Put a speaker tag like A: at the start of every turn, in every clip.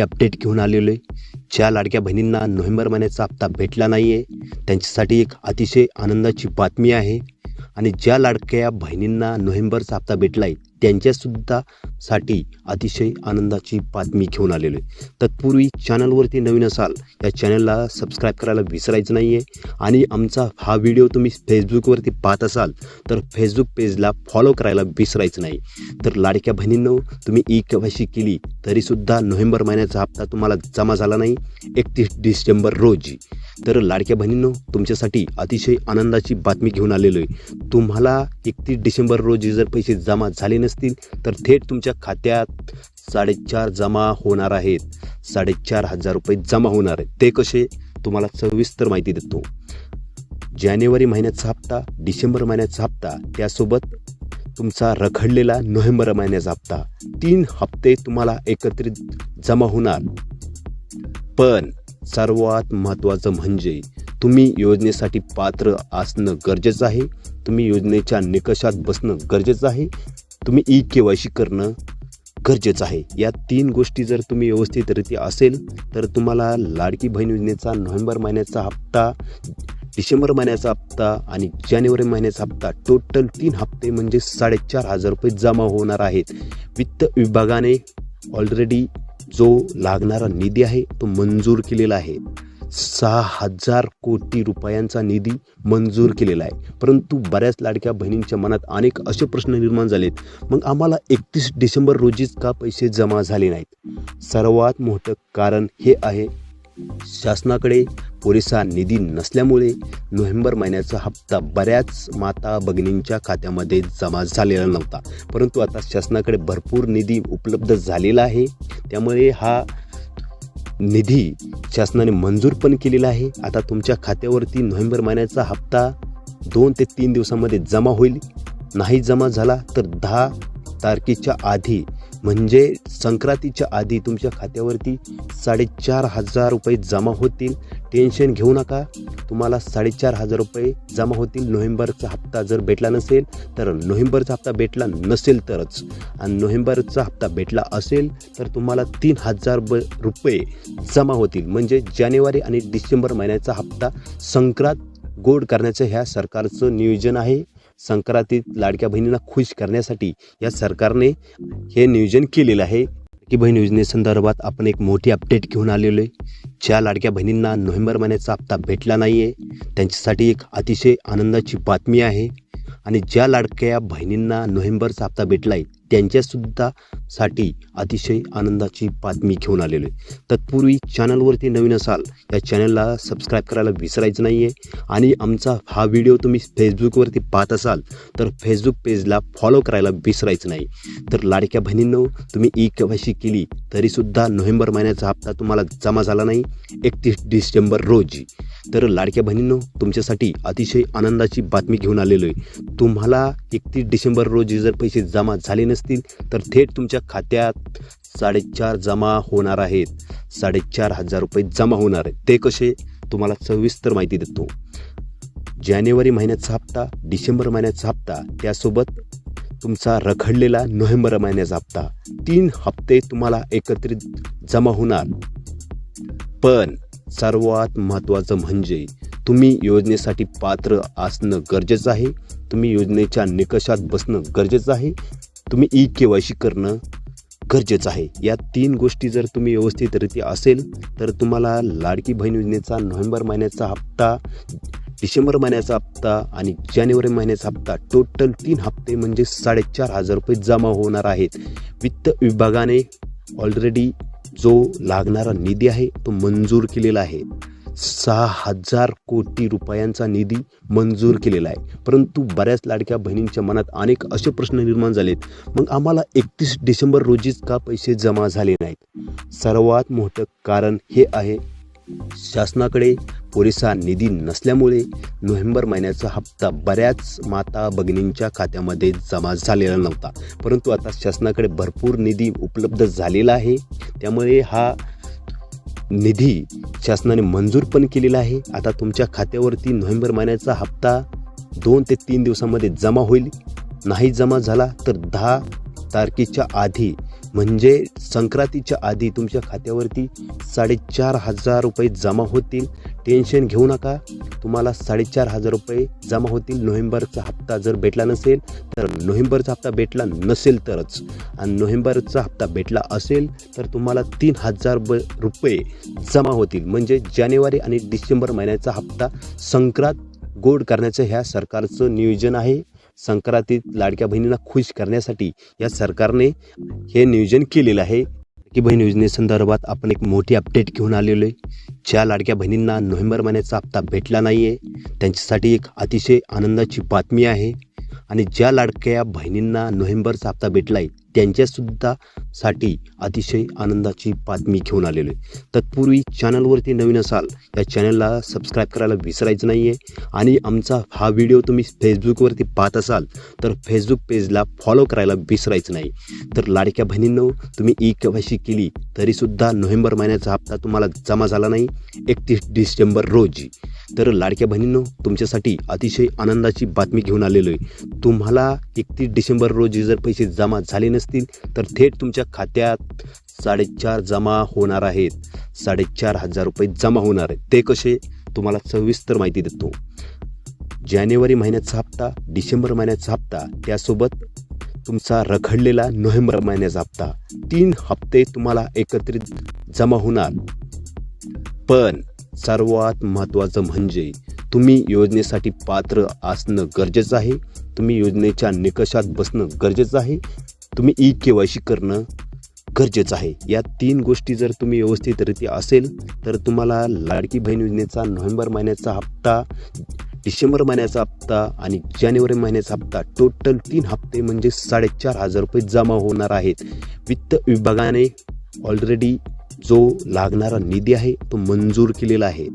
A: Update घेऊन आलेलो आहे. ज्या लाडक्या बहिणींना नोव्हेंबर महिन्याचा हप्ता भेटला नाही आहे त्यांच्यासाठी एक अतिशय आनंदाची बातमी आहे. आणि ज्या लाडक्या बहिणींना नोव्हेंबरचा हप्ता भेटला आहे त्यांच्यासुद्धा साठी अतिशय आनंदाची बातमी घेऊन आलेलो आहे. तत्पूर्वी चॅनलवरती नवीन असाल या चॅनलला सबस्क्राईब करायला विसरायचं नाही आहे आणि आमचा हा व्हिडिओ तुम्ही फेसबुकवरती पाहत असाल तर फेसबुक पेजला फॉलो करायला विसरायचं नाही. तर लाडक्या बहिणींनो तुम्ही ई केवायसी केली तरीसुद्धा नोव्हेंबर महिन्याचा हप्ता तुम्हाला जमा झाला नाही. एकतीस डिसेंबर रोजी. तर लाडक्या बहिणींनो तुमच्यासाठी अतिशय आनंदाची बातमी घेऊन आलेलो आहे. तुम्हाला एकतीस डिसेंबर रोजी जर पैसे जमा झाले नसतील तर थेट तुमच्या खात्यात साडेचार जमा होणार आहेत. साडेचार हजार रुपये जमा होणार आहेत. ते कसे? तुम्हाला सविस्तर माहिती देतो. जानेवारी महिन्याचा हप्ता डिसेंबर महिन्याचा हप्ता त्यासोबत तुमचा रखडलेला नोव्हेंबर महिन्याचा हप्ता. तीन हप्ते तुम्हाला एकत्रित जमा होणार. पण सर्वात महत्त्वाचं म्हणजे तुम्ही योजनेसाठी पात्र असणं गरजेचं आहे. तुम्ही योजनेच्या निकषात बसणं गरजेचं आहे. तुम्ही ई के वाय सी करणं गरजेचं आहे. या तीन गोष्टी जर तुम्ही व्यवस्थितरित्या असेल तर तुम्हाला लाडकी बहीण योजनेचा नोव्हेंबर महिन्याचा हप्ता डिसेंबर महिन्याचा हप्ता आणि जानेवारी महिन्याचा हप्ता टोटल तीन हप्ते म्हणजे साडेचार हजार रुपये जमा होणार आहेत. वित्त विभागाने ऑलरेडी जो लागणारा निधी आहे तो मंजूर केलेला आहे. सहा हजार कोटी रुपयांचा निधी मंजूर केलेला आहे. परंतु बऱ्याच लाडक्या बहिणींच्या मनात अनेक असे प्रश्न निर्माण झालेत. मग आम्हाला एकतीस डिसेंबर रोजीच का पैसे जमा झाले नाहीत? सर्वात मोठं कारण हे आहे शासनाकडे पुरेसा निधी नसल्यामुळे नोव्हेंबर महिन्याचा हप्ता बऱ्याच माता भगिनींच्या खात्यामध्ये जमा झालेला नव्हता. परंतु आता शासनाकडे भरपूर निधी उपलब्ध झालेला आहे. त्यामुळे हा निधी शासनाने मंजूर पण केलेला आहे. आता तुमच्या खात्यावरती नोव्हेंबर महिन्याचा हप्ता दोन ते तीन दिवसामध्ये जमा होईल. नाही जमा झाला तर दहा तारखेच्या आधी म्हणजे संक्रांतीच्या आधी तुमच्या खात्यावरती साडेचार हजार रुपये जमा होतील. टेन्शन घेऊ नका. तुम्हाला साडेचार हजार रुपये जमा होतील. नोव्हेंबरचा हप्ता जर भेटला नसेल तर नोव्हेंबरचा हप्ता भेटला नसेल तरच. आणि नोव्हेंबरचा हप्ता भेटला असेल तर तुम्हाला तीन हजार ब रुपये जमा होतील. म्हणजे जानेवारी आणि डिसेंबर महिन्याचा हप्ता संक्रांत गोड करण्याचं ह्या सरकारचं नियोजन आहे. संक्रांतीत लाडक्या बहिणींना खुश करण्यासाठी या सरकारने हे नियोजन केलेलं आहे. की बहीण योजनेसंदर्भात आपण एक मोठी अपडेट घेऊन आलेलो आहे. ज्या लाडक्या बहिणींना नोव्हेंबर महिन्याचा हप्ता भेटला नाही आहे त्यांच्यासाठी एक अतिशय आनंदाची बातमी आहे. आणि ज्या लाडक्या बहिणींना नोव्हेंबरचा हप्ता भेटला आहे त्यांच्यासुद्धा साठी अतिशय आनंदाची बातमी घेऊन आलेलो आहे. तत्पूर्वी चॅनलवरती नवीन असाल या चॅनलला सबस्क्राईब करायला विसरायचं नाही आहे आणि आमचा हा व्हिडिओ तुम्ही फेसबुकवरती पाहत असाल तर फेसबुक पेजला फॉलो करायला विसरायचं नाही. तर लाडक्या बहिणींनो तुम्ही ई केवायसी केली तरीसुद्धा नोव्हेंबर महिन्याचा हप्ता तुम्हाला जमा झाला नाही एकतीस डिसेंबर रोजी. तर लाडक्या बहिणींनो तुमच्यासाठी अतिशय आनंदाची बातमी घेऊन आलेलो आहे. तुम्हाला एकतीस डिसेंबर रोजी जर पैसे जमा झाले नसतील तर थेट तुमच्या खात्यात साडेचार जमा होणार आहेत. साडेचार हजार रुपये जमा होणार आहेत. ते कसे? तुम्हाला सविस्तर माहिती देतो. जानेवारी महिन्याचा हप्ता डिसेंबर महिन्याचा हप्ता त्यासोबत तुमचा रखडलेला नोव्हेंबर महिन्याचा हप्ता तीन हप्ते तुम्हाला एकत्रित जमा होणार. पण सर्वात महत्त्वाचं म्हणजे तुम्ही योजनेसाठी पात्र असणं गरजेचं आहे. तुम्ही योजनेच्या निकषात बसणं गरजेचं आहे. तुम्ही ई के वाय सी करणं गरजेचं आहे. या तीन गोष्टी जर तुम्ही व्यवस्थितरित्या असेल तर तुम्हाला लाडकी बहीण योजनेचा नोव्हेंबर महिन्याचा हप्ता डिसेंबर महिन्याचा हप्ता आणि जानेवारी महिन्याचा हप्ता टोटल तीन हप्ते म्हणजे साडेचार हजार रुपये जमा होणार आहेत. वित्त विभागाने ऑलरेडी जो लागणारा निधी आहे तो मंजूर केलेला आहे. सहा हजार कोटी रुपयांचा निधी मंजूर केलेला आहे. परंतु बऱ्याच लाडक्या बहिणींच्या मनात अनेक असे प्रश्न निर्माण झालेत. मग आम्हाला एकतीस डिसेंबर रोजीच का पैसे जमा झाले नाहीत? सर्वात मोठं कारण हे आहे शासनाकडे पुरेसा निधी नसल्यामुळे नोव्हेंबर महिन्याचा हप्ता बऱ्याच माता भगिनींच्या खात्यामध्ये जमा झालेला नव्हता. परंतु आता शासनाकडे भरपूर निधी उपलब्ध झालेला आहे. त्यामुळे हा निधी शासनाने मंजूर पण केलेला आहे. आता तुमच्या खात्यावरती नोव्हेंबर महिन्याचा हप्ता दोन ते तीन दिवसामध्ये जमा होईल. नाही जमा झाला तर दहा तारखेच्या आधी म्हणजे संक्रांतीच्या आधी तुमच्या खात्यावरती साडेचार हजार रुपये जमा होतील. टेन्शन घेऊ नका. तुम्हाला साडेचार हजार रुपये जमा होतील. नोव्हेंबरचा हप्ता जर भेटला नसेल तर नोव्हेंबरचा हप्ता भेटला नसेल तरच. आणि नोव्हेंबरचा हप्ता भेटला असेल तर तुम्हाला तीन हजार ब रुपये जमा होतील. म्हणजे जानेवारी आणि डिसेंबर महिन्याचा हप्ता संक्रांत गोड करण्याचं ह्या सरकारचं नियोजन आहे. संक्रांतीत लाडक्या बहिणींना खुश करण्यासाठी या सरकारने हे नियोजन केलेलं आहे. की बहीण योजनेसंदर्भात आपण एक मोठी अपडेट घेऊन आलेलो आहे. ज्या लाडक्या बहिणींना नोव्हेंबर महिन्याचा हप्ता भेटला नाही आहे त्यांच्यासाठी एक अतिशय आनंदाची बातमी आहे. आणि ज्या लाडक्या बहिणींना नोव्हेंबरचा हप्ता भेटला आहे त्यांच्यासुद्धा साठी अतिशय आनंदाची बातमी घेऊन आलेलो आहे. तत्पूर्वी चॅनलवरती नवीन असाल या चॅनलला सबस्क्राईब करायला विसरायचं नाही आहे आणि आमचा हा व्हिडिओ तुम्ही फेसबुकवरती पाहत असाल तर फेसबुक पेजला फॉलो करायला विसरायचं नाही. तर लाडक्या बहिणींनो तुम्ही ई केवायसी केली तरीसुद्धा नोव्हेंबर महिन्याचा हप्ता तुम्हाला जमा झाला नाही एकतीस डिसेंबर रोजी. तर लाडक्या बहिणींनो तुमच्यासाठी अतिशय आनंदाची बातमी घेऊन आलेलो आहे. तुम्हाला एकतीस डिसेंबर रोजी जर पैसे जमा झाले नसतील तर थेट तुमच्या खात्यात साडेचार जमा होणार आहेत. साडेचार हजार रुपये जमा होणार आहेत. ते कसे? तुम्हाला सविस्तर माहिती देतो. जानेवारी महिन्याचा हप्ता डिसेंबर महिन्याचा हप्ता त्यासोबत तुमचा रखडलेला नोव्हेंबर महिन्याचा हप्ता. तीन हप्ते तुम्हाला एकत्रित जमा होणार. पण सर्वात महत्त्वाचं म्हणजे तुम्ही योजनेसाठी पात्र असणं गरजेचं आहे. तुम्ही योजनेच्या निकषात बसणं गरजेचं आहे. तुम्ही ई के वाय सी करणं गरजेचं आहे. या तीन गोष्टी जर तुम्ही व्यवस्थितरित्या असेल तर तुम्हाला लाडकी बहीण योजनेचा नोव्हेंबर महिन्याचा हप्ता डिसेंबर महिन्याचा हप्ता आणि जानेवारी महिन्याचा हप्ता टोटल तीन हप्ते म्हणजे साडेचार हजार रुपये जमा होणार आहेत. वित्त विभागाने ऑलरेडी जो लागणारा निधी आहे तो मंजूर केलेला आहे.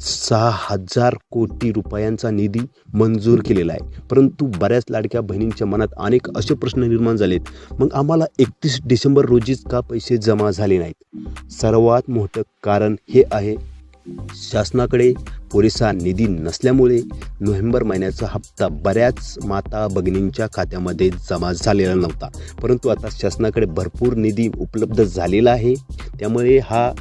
A: सहा हजार कोटी रुपयांचा निधी मंजूर केलेला आहे. परंतु बऱ्याच लाडक्या बहिणींच्या मनात अनेक असे प्रश्न निर्माण झालेत. मग आम्हाला एकतीस डिसेंबर रोजीच का पैसे जमा झाले नाहीत? सर्वात मोठं कारण हे आहे शासनाकडे पुरेसा निधी नसल्यामुळे नोव्हेंबर महिन्याचा हप्ता बऱ्याच माता भगिनींच्या खात्यामध्ये जमा झालेला नव्हता. परंतु आता शासनाकडे भरपूर निधी उपलब्ध झालेला आहे. त्यामुळे हा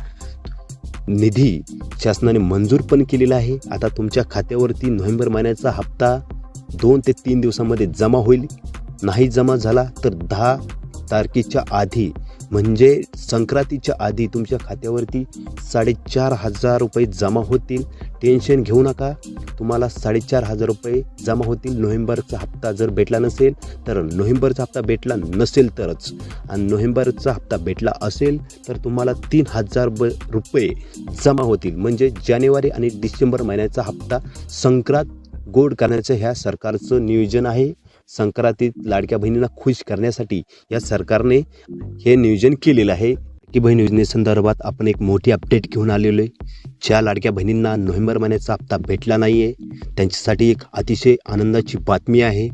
A: निधी शासनाने मंजूर पण केलेला आहे. आता तुमच्या खात्यावरती नोव्हेंबर महिन्याचा हप्ता दोन ते तीन दिवसामध्ये जमा होईल. नाही जमा झाला तर दहा तारखेच्या आधी म्हणजे संक्रांतीच्या आधी तुमच्या खात्यावरती साडेचार हजार रुपये जमा होतील. टेन्शन घेऊ नका. तुम्हाला साडेचार हजार रुपये जमा होतील. नोव्हेंबरचा हप्ता जर भेटला नसेल तर नोव्हेंबरचा हप्ता भेटला नसेल तरच. आणि नोव्हेंबरचा हप्ता भेटला असेल तर तुम्हाला तीन हजार ब रुपये जमा होतील. म्हणजे जानेवारी आणि डिसेंबर महिन्याचा हप्ता संक्रांत गोड करण्याचं ह्या सरकारचं नियोजन आहे. संक्रांतीत लाडक्या बहिणींना खुश करण्यासाठी या सरकारने हे नियोजन केलेलं आहे. की बहीण योजनेसंदर्भात आपण एक मोठी अपडेट घेऊन आलेलो आहे. ज्या लाडक्या बहिणींना नोव्हेंबर महिन्याचा हप्ता भेटला नाही आहे त्यांच्यासाठी एक अतिशय आनंदाची बातमी आहे.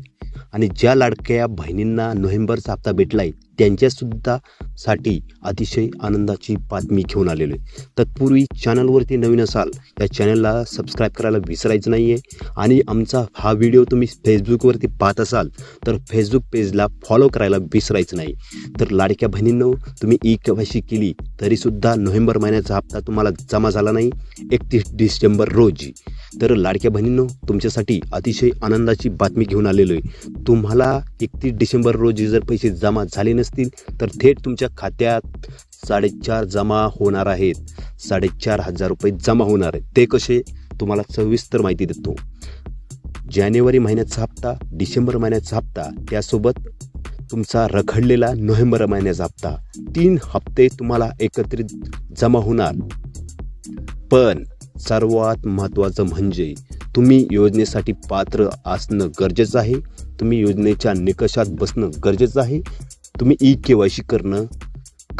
A: आणि ज्या लाडक्या बहिणींना नोव्हेंबरचा हप्ता भेटला आहे त्यांच्यासुद्धा साठी अतिशय आनंदाची बातमी घेऊन आलेलो आहे. तत्पूर्वी चॅनलवरती नवीन असाल या चॅनलला सबस्क्राईब करायला विसरायचं नाही आहे आणि आमचा हा व्हिडिओ तुम्ही फेसबुकवरती पाहत असाल तर फेसबुक पेजला फॉलो करायला विसरायचं नाही. तर लाडक्या बहिणींनो तुम्ही ई केवायसी केली तरीसुद्धा नोव्हेंबर महिन्याचा हप्ता तुम्हाला जमा झाला नाही एकतीस डिसेंबर रोजी. तर लाडक्या बहिणींनो तुमच्यासाठी अतिशय आनंदाची बातमी घेऊन आलेलो आहे. तुम्हाला एकतीस डिसेंबर रोजी जर पैसे जमा झाले नसतील तर थेट तुमच्या खात्यात साडेचार जमा होणार आहेत. साडेचार हजार रुपये जमा होणार आहेत. ते कसे? तुम्हाला सविस्तर माहिती देतो. जानेवारी महिन्याचा हप्ता डिसेंबर महिन्याचा हप्ता त्यासोबत तुमचा रखडलेला नोव्हेंबर महिन्याचा हप्ता. तीन हप्ते तुम्हाला एकत्रित जमा होणार. पण सर्वात महत्त्वाचं म्हणजे तुम्ही योजनेसाठी पात्र असणं गरजेचं आहे. तुम्ही योजनेच्या निकषात बसणं गरजेचं आहे? तुम्ही ई के वाय सी करणं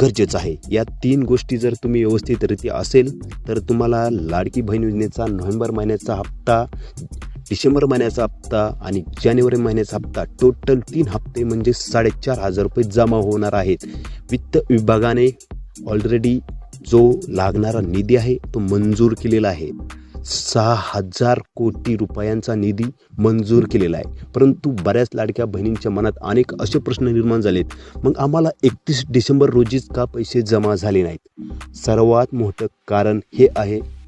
A: गरजेचं आहे. या तीन गोष्टी जर तुम्ही व्यवस्थितरित्या असेल तर तुम्हाला लाडकी बहीण योजनेचा नोव्हेंबर महिन्याचा हप्ता डिसेंबर महिन्याचा हप्ता आणि जानेवारी महिन्याचा हप्ता टोटल तीन हप्ते म्हणजे साडेचार हजार रुपये जमा होणार आहेत. वित्त विभागाने ऑलरेडी जो लागणारा निधी आहे तो मंजूर केलेला आहे. सहा हजार कोटी रुपयांचा निधी मंजूर केलेला आहे. परंतु बऱ्याच लाडक्या बहिणींच्या मनात अनेक असे प्रश्न निर्माण झालेत. मग आम्हाला एकतीस डिसेंबर रोजीच का पैसे जमा झाले नाहीत? सर्वात मोठं कारण हे आहे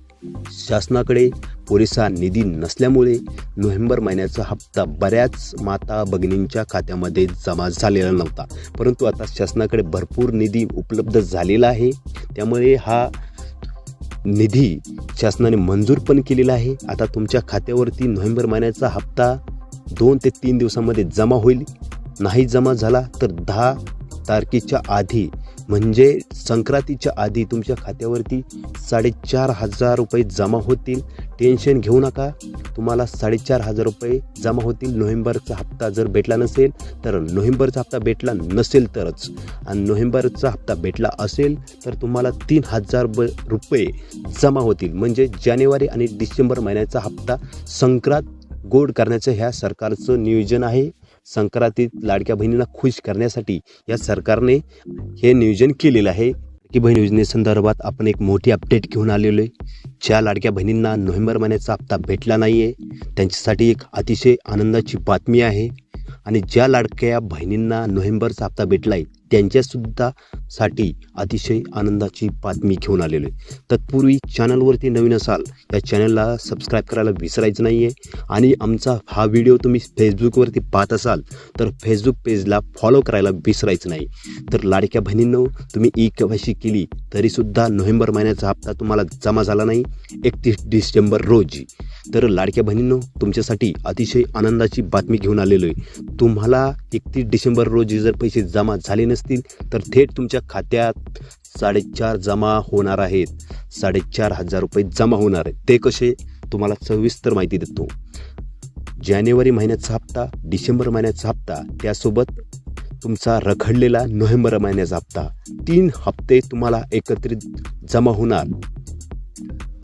A: शासनाकडे पुरेसा निधी नसल्यामुळे नोव्हेंबर महिन्याचा हप्ता बऱ्याच माता भगिनींच्या खात्यामध्ये जमा झालेला नव्हता. परंतु आता शासनाकडे भरपूर निधी उपलब्ध झालेला आहे. त्यामुळे हा निधी शासनाने मंजूर पण केलेला आहे. आता तुमच्या खात्यावरती नोव्हेंबर महिन्याचा हप्ता दोन ते तीन दिवसामध्ये जमा होईल. नाही जमा झाला तर दहा तारखेच्या आधी म्हणजे संक्रांतीच्या आधी तुमच्या खात्यावरती साडेचार हजार रुपये जमा होतील. टेन्शन घेऊ नका. तुम्हाला साडेचार हजार रुपये जमा होतील. नोव्हेंबरचा हप्ता जर भेटला नसेल तर नोव्हेंबरचा हप्ता भेटला नसेल तरच. आणि नोव्हेंबरचा हप्ता भेटला असेल तर तुम्हाला तीन हजार ब रुपये जमा होतील. म्हणजे जानेवारी आणि डिसेंबर महिन्याचा हप्ता संक्रांत गोड करण्याचं ह्या सरकारचं नियोजन आहे. संक्रांतीत लाडक्या बहिणींना खुश करण्यासाठी या सरकारने हे नियोजन केलेलं आहे. की बहीण योजनेसंदर्भात आपण एक मोठी अपडेट घेऊन आलेलो आहे. ज्या लाडक्या बहिणींना नोव्हेंबर महिन्याचा हप्ता भेटला नाही आहे त्यांच्यासाठी एक अतिशय आनंदाची बातमी आहे. आणि ज्या लाडक्या बहिणींना नोव्हेंबरचा हप्ता भेटला आहे त्यांच्यासुद्धा साठी अतिशय आनंदाची बातमी घेऊन आलेलो आहे. तत्पूर्वी चॅनलवरती नवीन असाल या चॅनलला सबस्क्राईब करायला विसरायचं नाही आहे आणि आमचा हा व्हिडिओ तुम्ही फेसबुकवरती पाहत असाल तर फेसबुक पेजला फॉलो करायला विसरायचं नाही. तर लाडक्या बहिणींनो तुम्ही ई केवायसी केली तरीसुद्धा नोव्हेंबर महिन्याचा हप्ता तुम्हाला जमा झाला नाही एकतीस डिसेंबर रोजी. तर लाडक्या बहिणींनो तुमच्यासाठी अतिशय आनंदाची बातमी घेऊन आलेलो आहे. तुम्हाला एकतीस डिसेंबर रोजी जर पैसे जमा झाले नसतील तर थेट तुमच्या खात्यात साडेचार जमा होणार आहेत. साडेचार हजार रुपये जमा होणार आहेत. ते कसे? तुम्हाला सविस्तर माहिती देतो. जानेवारी महिन्याचा हप्ता डिसेंबर महिन्याचा हप्ता त्यासोबत तुमचा रखडलेला नोव्हेंबर महिन्याचा हप्ता. तीन हप्ते तुम्हाला एकत्रित जमा होणार.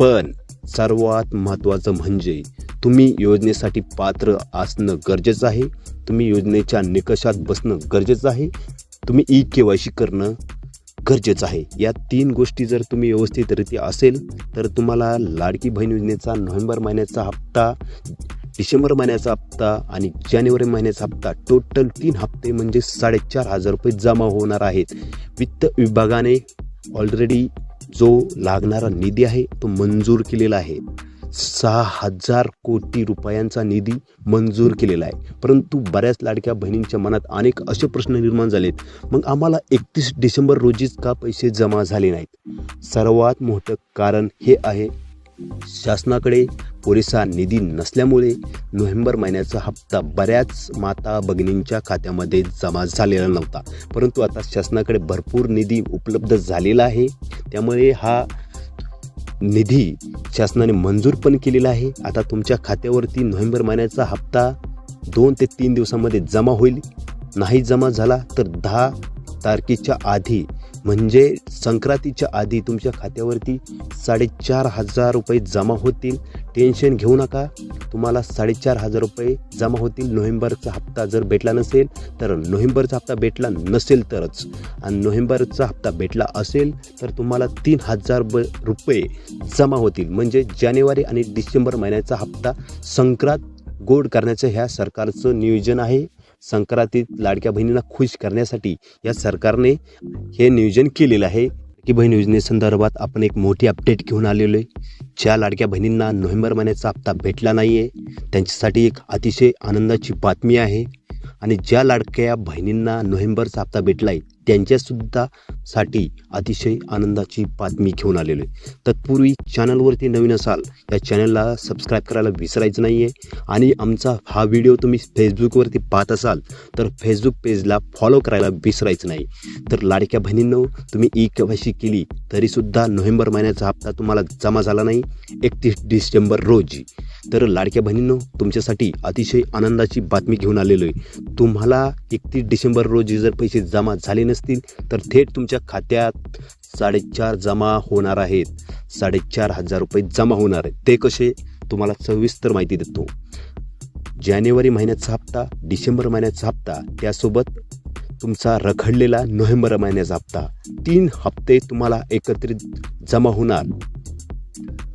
A: पण सर्वात महत्त्वाचं म्हणजे तुम्ही योजनेसाठी पात्र असणं गरजेचं आहे. तुम्ही योजनेच्या निकषात बसणं गरजेचं आहे. तुम्ही ई के वाय सी करणं गरजेचं आहे. या तीन गोष्टी जर तुम्ही व्यवस्थितरित्या असेल तर तुम्हाला लाडकी बहीण योजनेचा नोव्हेंबर महिन्याचा हप्ता डिसेंबर महिन्याचा हप्ता आणि जानेवारी महिन्याचा हप्ता टोटल तीन हप्ते म्हणजे साडेचार हजार रुपये जमा होणार आहेत. वित्त विभागाने ऑलरेडी जो लागणारा निधी आहे तो मंजूर केलेला आहे. सहा हजार कोटी रुपयांचा निधी मंजूर केलेला आहे. परंतु बऱ्याच लाडक्या बहिणींच्या मनात अनेक असे प्रश्न निर्माण झालेत. मग आम्हाला एकतीस डिसेंबर रोजीच का पैसे जमा झाले नाहीत? सर्वात मोठं कारण हे आहे शासनाकडे पुरेसा निधी नसल्यामुळे नोव्हेंबर महिन्याचा हप्ता बऱ्याच माता भगिनींच्या खात्यामध्ये जमा झालेला नव्हता. परंतु आता शासनाकडे भरपूर निधी उपलब्ध झालेला आहे. त्यामुळे हा निधी शासनाने मंजूर पण केलेला आहे. आता तुमच्या खात्यावरती नोव्हेंबर महिन्याचा हप्ता दोन ते तीन दिवसामध्ये जमा होईल. नाही जमा झाला तर दहा तारखेच्या आधी म्हणजे संक्रांतीच्या आधी तुमच्या खात्यावरती साडेचार हजार रुपये जमा होतील. टेन्शन घेऊ नका. तुम्हाला साडेचार हजार रुपये जमा होतील. नोव्हेंबरचा हप्ता जर भेटला नसेल तर नोव्हेंबरचा हप्ता भेटला नसेल तरच. आणि नोव्हेंबरचा हप्ता भेटला असेल तर तुम्हाला तीन हजार ब रुपये जमा होतील. म्हणजे जानेवारी आणि डिसेंबर महिन्याचा हप्ता संक्रांत गोड करण्याचं ह्या सरकारचं नियोजन आहे. संक्रांतीत लाडक्या बहिणींना खुश करण्यासाठी या सरकारने हे नियोजन केलेलं आहे. की बहीण योजनेसंदर्भात आपण एक मोठी अपडेट घेऊन आलेलो आहे. ज्या लाडक्या बहिणींना नोव्हेंबर महिन्याचा हप्ता भेटला नाही आहे त्यांच्यासाठी एक अतिशय आनंदाची बातमी आहे. आणि ज्या लाडक्या बहिणींना नोव्हेंबरचा हप्ता भेटला आहे त्यांच्यासुद्धा साठी अतिशय आनंदाची बातमी घेऊन आलेलो आहे. तत्पूर्वी चॅनलवरती नवीन असाल या चॅनलला सबस्क्राईब करायला विसरायचं नाही आहे आणि आमचा हा व्हिडिओ तुम्ही फेसबुकवरती पाहत असाल तर फेसबुक पेजला फॉलो करायला विसरायचं नाही. तर लाडक्या बहिणींनो तुम्ही ई केवायसी केली तरीसुद्धा नोव्हेंबर महिन्याचा हप्ता तुम्हाला जमा झाला नाही एकतीस डिसेंबर रोजी. तर लाडक्या बहिणींनो तुमच्यासाठी अतिशय आनंदाची बातमी घेऊन आलेलो आहे. तुम्हाला एकतीस डिसेंबर रोजी जर पैसे जमा झाले असतील तर थेट तुमच्या खात्यात साडेचार जमा होणार आहेत. साडेचार हजार रुपये जमा होणार आहेत. ते कसे? तुम्हाला सविस्तर माहिती देतो. जानेवारी महिन्याचा हप्ता डिसेंबर महिन्याचा हप्ता त्यासोबत तुमचा रखडलेला नोव्हेंबर महिन्याचा हप्ता. तीन हप्ते तुम्हाला एकत्रित जमा होणार.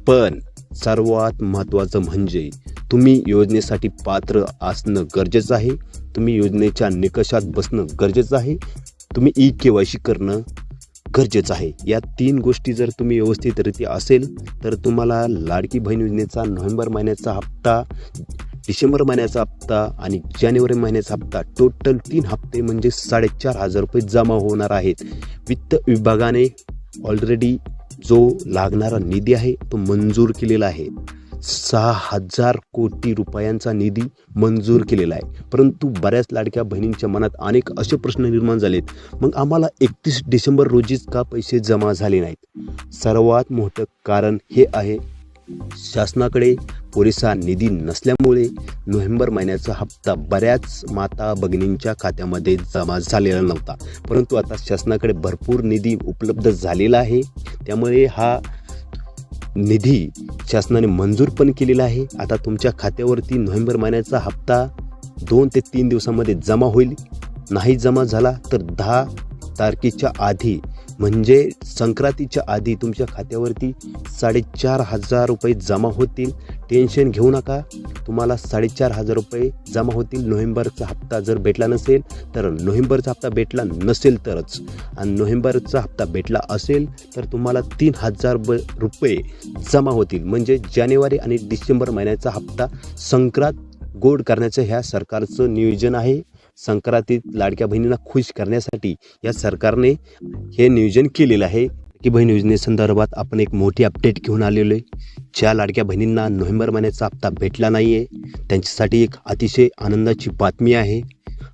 A: पण सर्वात महत्त्वाचं म्हणजे तुम्ही योजनेसाठी पात्र असणं गरजेचं आहे. तुम्ही योजनेच्या निकषात बसणं गरजेचं आहे. तुम्ही ई के वाय सी करणं गरजेचं आहे. या तीन गोष्टी जर तुम्ही व्यवस्थितरित्या असेल तर तुम्हाला लाडकी बहीण योजनेचा नोव्हेंबर महिन्याचा हप्ता डिसेंबर महिन्याचा हप्ता आणि जानेवारी महिन्याचा हप्ता टोटल तीन हप्ते म्हणजे साडेचार हजार रुपये जमा होणार आहेत. वित्त विभागाने ऑलरेडी जो लागणारा निधी आहे तो मंजूर केलेला आहे. सहा हजार कोटी रुपयांचा निधी मंजूर केलेला आहे. परंतु बऱ्याच लाडक्या बहिणींच्या मनात अनेक असे प्रश्न निर्माण झालेत. मग आम्हाला एकतीस डिसेंबर रोजीच का पैसे जमा झाले नाहीत? सर्वात मोठं कारण हे आहे शासनाकडे पुरेसा निधी नसल्यामुळे नोव्हेंबर महिन्याचा हप्ता बऱ्याच माता भगिनींच्या खात्यामध्ये जमा झालेला नव्हता. परंतु आता शासनाकडे भरपूर निधी उपलब्ध झालेला आहे. त्यामुळे हा निधी शासनाने मंजूर पण केलेला आहे. आता तुमच्या खात्यावरती नोव्हेंबर महिन्याचा हप्ता दोन ते तीन दिवसामध्ये जमा होईल. नाही जमा झाला तर दहा तारखेच्या आधी म्हणजे संक्रांतीच्या आधी तुमच्या खात्यावरती साडेचार हजार रुपये जमा होतील. टेन्शन घेऊ नका. तुम्हाला साडेचार हजार रुपये जमा होतील. नोव्हेंबरचा हप्ता जर भेटला नसेल तर नोव्हेंबरचा हप्ता भेटला नसेल तरच. आणि नोव्हेंबरचा हप्ता भेटला असेल तर तुम्हाला तीन हजार ब रुपये जमा होतील. म्हणजे जानेवारी आणि डिसेंबर महिन्याचा हप्ता संक्रांत गोड करण्याचं ह्या सरकारचं नियोजन आहे. संक्रांतीत लाडक्या बहिणींना खुश करण्यासाठी या सरकारने हे नियोजन केलेलं आहे. की बहीण योजनेसंदर्भात आपण एक मोठी अपडेट घेऊन आलेलो आहे. ज्या लाडक्या बहिणींना नोव्हेंबर महिन्याचा हप्ता भेटला नाही आहे त्यांच्यासाठी एक अतिशय आनंदाची बातमी आहे.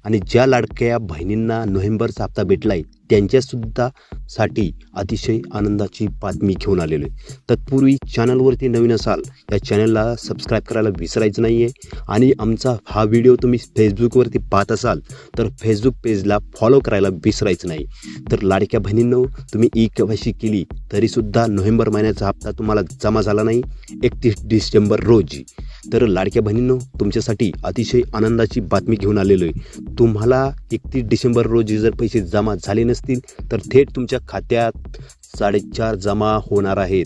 A: आणि ज्या लाडक्या बहिणींना नोव्हेंबरचा हप्ता भेटला आहे त्यांच्यासुद्धा साठी अतिशय आनंदाची बातमी घेऊन आलेलो आहे. तत्पूर्वी चॅनलवरती नवीन असाल या चॅनलला सबस्क्राईब करायला विसरायचं नाही आहे आणि आमचा हा व्हिडिओ तुम्ही फेसबुकवरती पाहत असाल तर फेसबुक पेजला फॉलो करायला विसरायचं नाही. तर लाडक्या बहिणींनो तुम्ही ई केवायसी केली तरीसुद्धा नोव्हेंबर महिन्याचा हप्ता तुम्हाला जमा झाला नाही एकतीस डिसेंबर रोजी. तर लाडक्या बहिणींनो तुमच्यासाठी अतिशय आनंदाची बातमी घेऊन आलेलो आहे. तुम्हाला एकतीस डिसेंबर रोजी जर पैसे जमा झाले असतील तर थेट तुमच्या खात्यात साडेचार जमा होणार आहेत.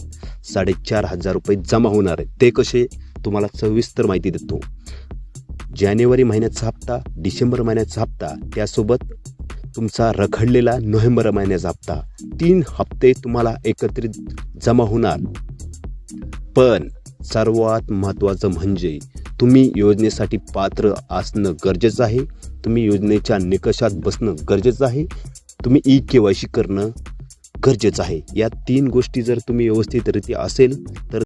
A: साडेचार हजार रुपये जमा होणार आहेत. ते कसे? तुम्हाला सविस्तर माहिती देतो. जानेवारी महिन्याचा हप्ता डिसेंबर महिन्याचा हप्ता त्यासोबत तुमचा रखडलेला नोव्हेंबर महिन्याचा हप्ता. तीन हप्ते तुम्हाला एकत्रित जमा होणार. पण सर्वात महत्त्वाचं म्हणजे तुम्ही योजनेसाठी पात्र असणं गरजेचं आहे. तुम्ही योजनेच्या निकषात बसणं गरजेचं आहे. तुम्ही ई के वाय सी करणं गरजेचं आहे. या तीन गोष्टी जर तुम्ही व्यवस्थितरित्या असेल तर